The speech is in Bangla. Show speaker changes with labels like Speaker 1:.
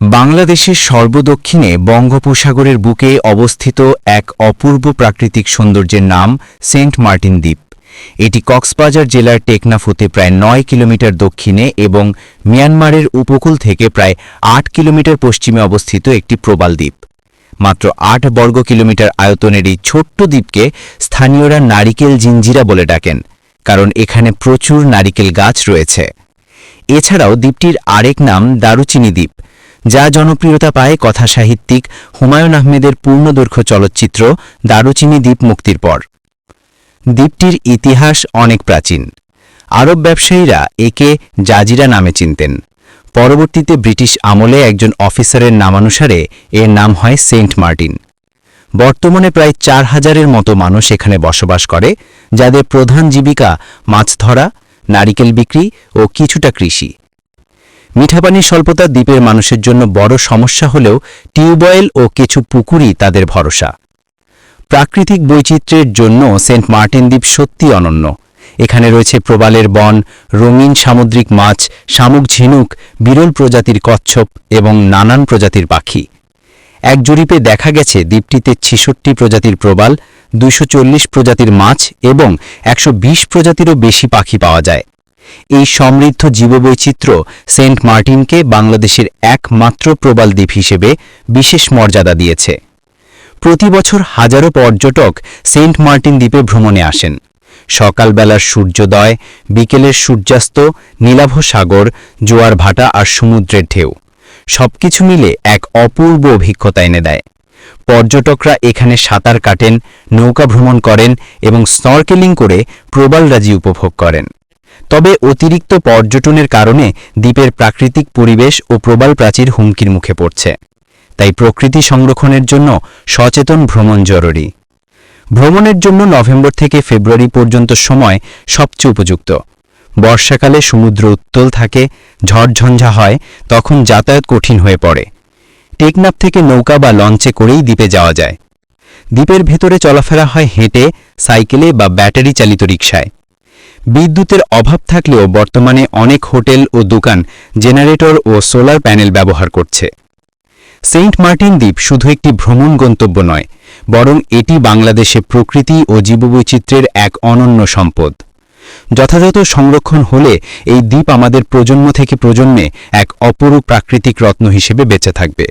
Speaker 1: বাংলাদেশের সর্বদক্ষিণে বঙ্গোপসাগরের বুকে অবস্থিত এক অপূর্ব প্রাকৃতিক সৌন্দর্যের নাম সেন্ট মার্টিন দ্বীপ। এটি কক্সবাজার জেলার টেকনাফ হতে প্রায় নয় কিলোমিটার দক্ষিণে এবং মিয়ানমারের উপকূল থেকে প্রায় আট কিলোমিটার পশ্চিমে অবস্থিত একটি প্রবাল দ্বীপ। মাত্র আট বর্গ কিলোমিটার আয়তনের এই ছোট্ট দ্বীপকে স্থানীয়রা নারিকেল জিঞ্জিরা বলে ডাকেন, কারণ এখানে প্রচুর নারিকেল গাছ রয়েছে। এছাড়াও দ্বীপটির আরেক নাম দারুচিনি দ্বীপ যা জনপ্রিয়তা পায় কথাসাহিত্যিক হুমায়ুন আহমেদের পূর্ণদৈর্ঘ্য চলচ্চিত্র দারুচিনি দ্বীপ মুক্তির পর। দ্বীপটির ইতিহাস অনেক প্রাচীন। আরব ব্যবসায়ীরা একে জাজিরা নামে চিনতেন। পরবর্তীতে ব্রিটিশ আমলে একজন অফিসারের নামানুসারে এর নাম হয় সেন্ট মার্টিন। বর্তমানে প্রায় চার হাজারের মতো মানুষ এখানে বসবাস করে, যাদের প্রধান জীবিকা মাছ ধরা, নারিকেল বিক্রি ও কিছুটা কৃষি। মিঠাপানির স্বল্পতা দ্বীপের মানুষের জন্য বড় সমস্যা হলেও টিউবওয়েল ও কিছু পুকুরই তাদের ভরসা। প্রাকৃতিক বৈচিত্র্যের জন্য সেন্ট মার্টিন দ্বীপ সত্যি অনন্য। এখানে রয়েছে প্রবালের বন, রঙিন সামুদ্রিক মাছ, শামুক ঝিনুক, বিরল প্রজাতির কচ্ছপ এবং নানান প্রজাতির পাখি। এক জরিপে দেখা গেছে দ্বীপটিতে ছেষট্টি প্রজাতির প্রবাল, দুইশ চল্লিশ প্রজাতির মাছ এবং একশো বিশ প্রজাতিরও বেশি পাখি পাওয়া যায়। এই সমৃদ্ধ জীববৈচিত্র্য সেন্ট মার্টিনকে বাংলাদেশের একমাত্র প্রবাল দ্বীপ হিসেবে বিশেষ মর্যাদা দিয়েছে। প্রতি বছর হাজারো পর্যটক সেন্ট মার্টিন দ্বীপে ভ্রমণে আসেন। সকালবেলার সূর্যোদয়, বিকেলের সূর্যাস্ত, নীলাভ সাগর, জোয়ার ভাটা আর সমুদ্রের ঢেউ সবকিছু মিলে এক অপূর্ব অভিজ্ঞতা এনে দেয়। পর্যটকরা এখানে সাঁতার কাটেন, নৌকা ভ্রমণ করেন এবং স্নরকেলিং করে প্রবালরাজি উপভোগ করেন। তবে অতিরিক্ত পর্যটনের কারণে দ্বীপের প্রাকৃতিক পরিবেশ ও প্রবাল প্রাচীর হুমকির মুখে পড়ছে। তাই প্রকৃতি সংরক্ষণের জন্য সচেতন ভ্রমণ জরুরি। ভ্রমণের জন্য নভেম্বর থেকে ফেব্রুয়ারি পর্যন্ত সময় সবচেয়ে উপযুক্ত। বর্ষাকালে সমুদ্র উত্তল থাকে ঝড়ঝঞ্ঝা হয়, তখন যাতায়াত কঠিন হয়ে পড়ে। টেকনাপ থেকে নৌকা বা লঞ্চে করেই দ্বীপে যাওয়া যায়। দ্বীপের ভেতরে চলাফেরা হয় হেঁটে, সাইকেলে বা ব্যাটারি চালিত রিকশায়। বিদ্যুতের অভাব থাকলেও বর্তমানে অনেক হোটেল ও দোকান জেনারেটর ও সোলার প্যানেল ব্যবহার করছে। সেন্ট মার্টিন দ্বীপ শুধু একটি ভ্রমণ গন্তব্য নয়, বরং এটি বাংলাদেশে প্রকৃতি ও জীববৈচিত্র্যের এক অনন্য সম্পদ। যথাযথ সংরক্ষণ হলে এই দ্বীপ আমাদের প্রজন্ম থেকে প্রজন্মে এক অপরূপ প্রাকৃতিক রত্ন হিসেবে বেঁচে থাকবে।